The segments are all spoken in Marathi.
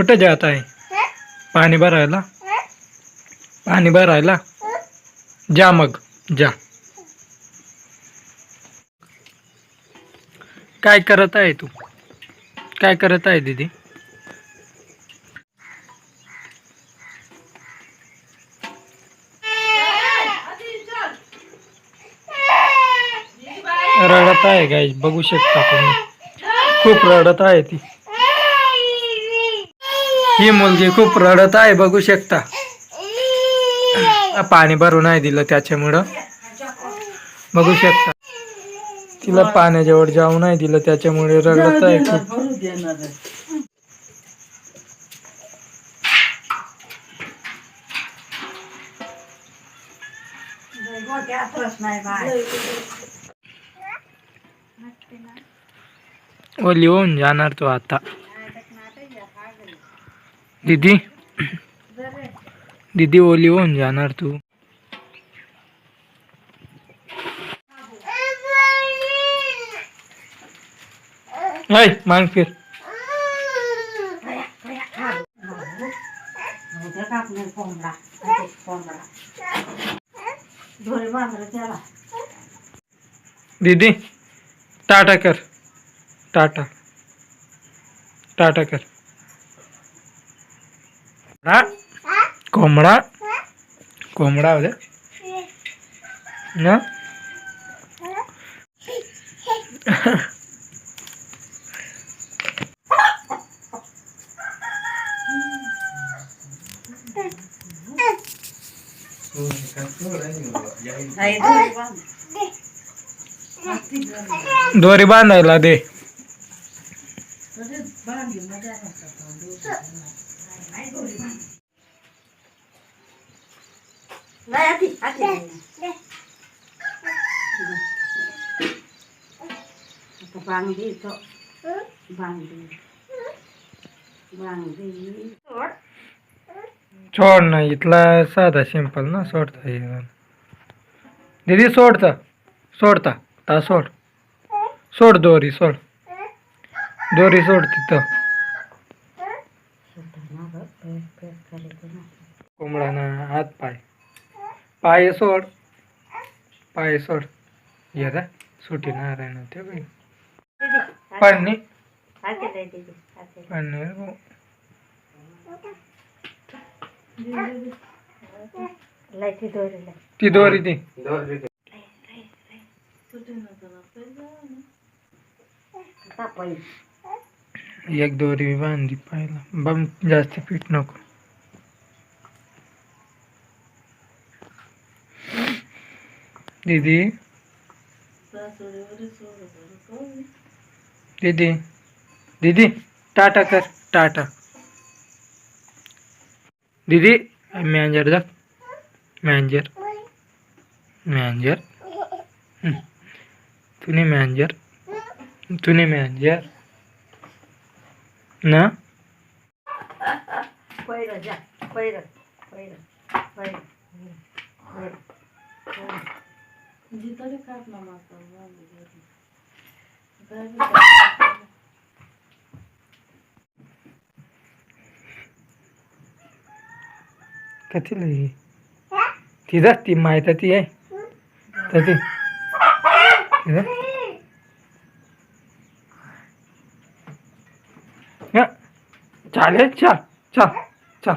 कुठं जात आहे? पाणी भरायला? पाणी भरायला? जा मग जा. काय करत आहे तू? काय करत आहे दीदी? रडत आहे गाई बघू शकता तुम्ही. खूप रडत आहे ती. ही मुलगी खूप रडत आहे बघू शकता. पाणी भरून नाही दिलं त्याच्यामुळं. बघू शकता. तिला पाण्याजवळ जाऊ नाही दिलं त्याच्यामुळे रडत आहे खूप. ओली होऊन जाणार तो आता. दीदी। दीदी ओली होऊन जाणार तू. मांग फिर. दीदी टाटा कर. टाटा. टाटा कर. हा कोंबडा कोंबडा होते ना दोरी बांधायला दे बांगडी तो बांगडी. बांगडी. सोड. सोड ना इथला साधा सिंपल ना सोडता येईल. दीदी सोडता. सोडता. ता सोड. सोड दोरी सोड. दोरी सोड तिथं. उमड़ा हाथ पाय। पाय सोड़। पाय सोड़। ये था सूटी ना रहना थे भाई। पढ़ने? पढ़ने वो। लाइटी दोरी ला ती दोरी थी एक दोरी बांधी पाय बम जास्ती पीट नको दीदी। दीदी दीदी, टाटा कर, टाटा। दीदी, मॅनेजर जा। Manager manager. तुने मॅनेजर तुने मॅनेजर। ना? पहिलं पहिलं पहिलं पहिलं कथीला ही? ती जा ती माहीत ती आहे. तर ती. चालेल चल चल चल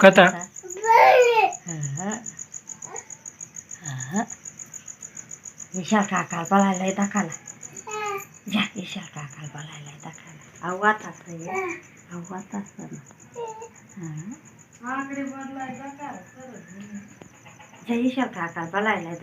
कथा. विशाल काकाला बोलायला दाखाला जा विशाल काकाला बोलायला दाखाला आव्हात असतं आव्हात असतं ना आकडे बदलायचा का जा विशाल काकाला बोलायला